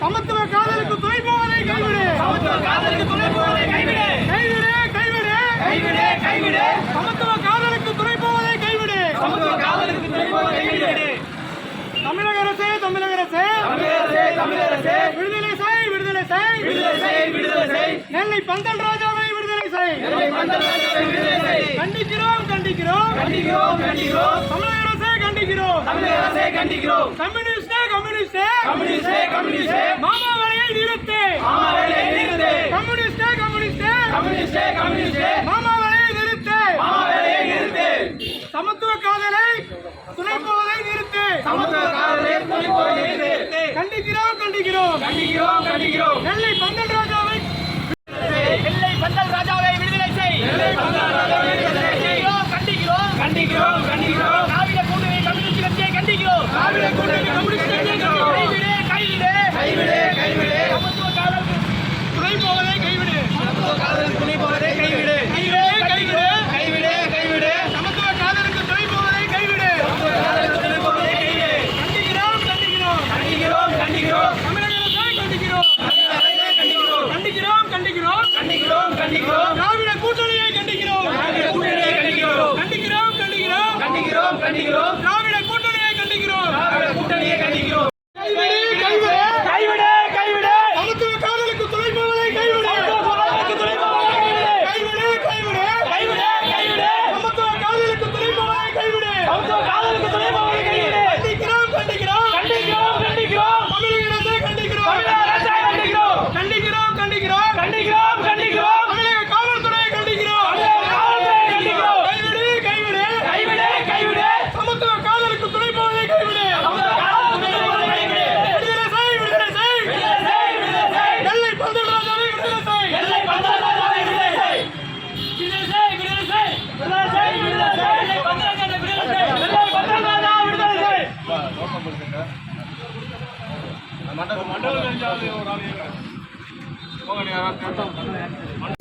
சமத்துவ காதலுக்கு துணை போவதை கைவிடு சமத்துவ காதலுக்கு துணை போவதை கைவிடு கைவிடு கைவிடு கைவிடு கைவிடு சமத்துவ காதலுக்கு துணை போவதை கைவிடு சமத்துவ காதலுக்கு துணை போவதை கைவிடு தமிழக அரசே தமிழக அரசே. தமிழக அரசே தமிழக அரசே. விடுதலை சாய் விடுதலை சாய். விடுதலை சாய் செய் நெல்லை பந்தல் ராஜாவை விடுதலை செய். கண்டிக்கிறோம் கண்டிக்கிறோம். கண்டிக்கிறோம் கண்டிக்கிறோம். தமிழக அரசை கண்டிக்கிறோம். தமிழக அரசை கண்டிக்கிறோம். கம்யூனிஸ்டே கம்யூனிஸ்டே. கம்யூனிஸ்டே கம்யூனிஸ்டே. மாமா வரையை நிறுத்து மாமா வரையை நிறுத்து கம்யூனிஸ்டே கம்யூனிஸ்டே. கம்யூனிஸ்டே கம்யூனிஸ்டே. கண்டிக்கிறோம். திராவிட கூட்டணி கம்யூனிஸ்ட் கட்சியை கண்டிக்கிறோம் மண்டலம் தெரிஞ்சாவது ஒரு ஆள்